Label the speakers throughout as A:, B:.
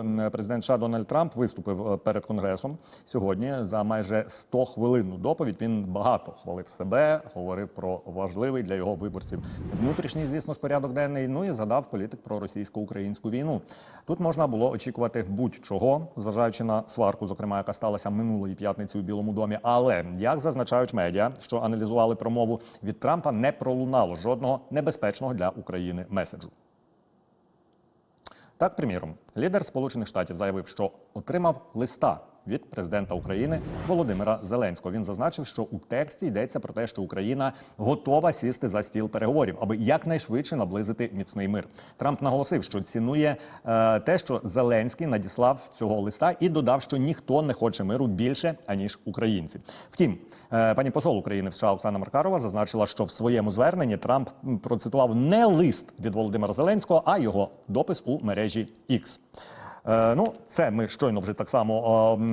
A: м, президент США Дональд Трамп виступив е, перед конгресом сьогодні за майже 100 хвилинну доповідь. Він багато хвалив себе, говорив про важливий для його виборців внутрішній, звісно ж, порядок денний. Ну і згадав політик про російсько-українську війну. Тут можна було очікувати будь-чого, зважаючи на сварку, зокрема, яка сталася минулої п'ятниці у Білому домі. Але як зазначають медіа, що аналізували промову від Трампа, не пролунало жодного небезпечного для України меседжу. Так, приміром, лідер Сполучених Штатів заявив, що отримав листа від президента України Володимира Зеленського. Він зазначив, що у тексті йдеться про те, що Україна готова сісти за стіл переговорів, аби якнайшвидше наблизити міцний мир. Трамп наголосив, що цінує е, те, що Зеленський надіслав цього листа, і додав, що ніхто не хоче миру більше аніж українці. Втім, е, пані посол України в США Оксана Маркарова зазначила, що в своєму зверненні Трамп процитував не лист від Володимира Зеленського, а його допис у мережі X. Е, Ну, це ми щойно вже так само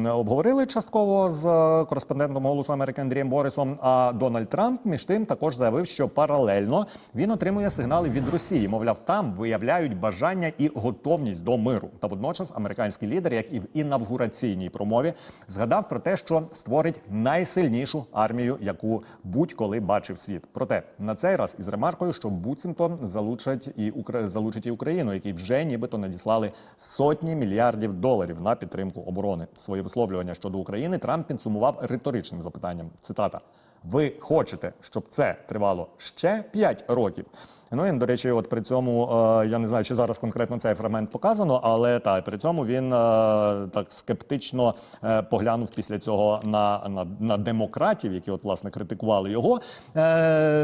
A: е, обговорили частково з е, кореспондентом голосу Америки Андрієм Борисом. А Дональд Трамп між тим також заявив, що паралельно він отримує сигнали від Росії. Мовляв, там виявляють бажання і готовність до миру. Та водночас американський лідер, як і в інавгураційній промові, згадав про те, що створить найсильнішу армію, яку будь-коли бачив світ. Проте на цей раз із ремаркою, що буцімто залучать і Укра... залучать і Україну, які вже нібито надіслали сотні мільярдів доларів на підтримку оборони. Своє висловлювання щодо України Трамп підсумував риторичним запитанням. Цитата. Ви хочете, щоб це тривало ще 5 років? Ну і до речі, от при цьому е, я не знаю, чи зараз конкретно цей фрагмент показано, але та при цьому він е, так скептично е, поглянув після цього на, на, на демократів, які от власне критикували його.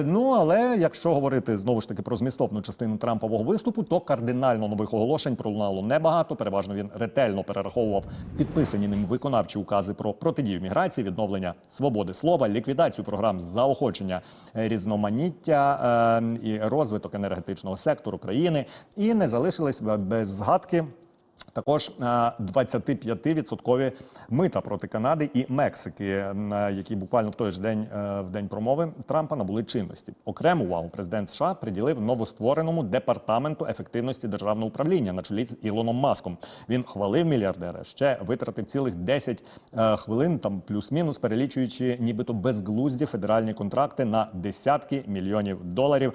A: Ну але якщо говорити знову ж таки про змістовну частину Трампового виступу, то кардинально нових оголошень пролунало небагато. Переважно він ретельно перераховував підписані ним виконавчі укази про протидію міграції, відновлення свободи слова, ліквідацію програм заохочення е, різноманіття е, і розвиток енергетичного сектору країни, і не залишились без згадки. Також е, 25% мита проти Канади і Мексики, е, які буквально в той ж день е, в день промови Трампа набули чинності. Окрему увагу президент США приділив новоствореному департаменту ефективності державного управління на чолі з Ілоном Маском. Він хвалив мільярдера, ще витратив цілих 10 е, хвилин, там плюс-мінус, перелічуючи нібито безглузді федеральні контракти на десятки мільйонів доларів.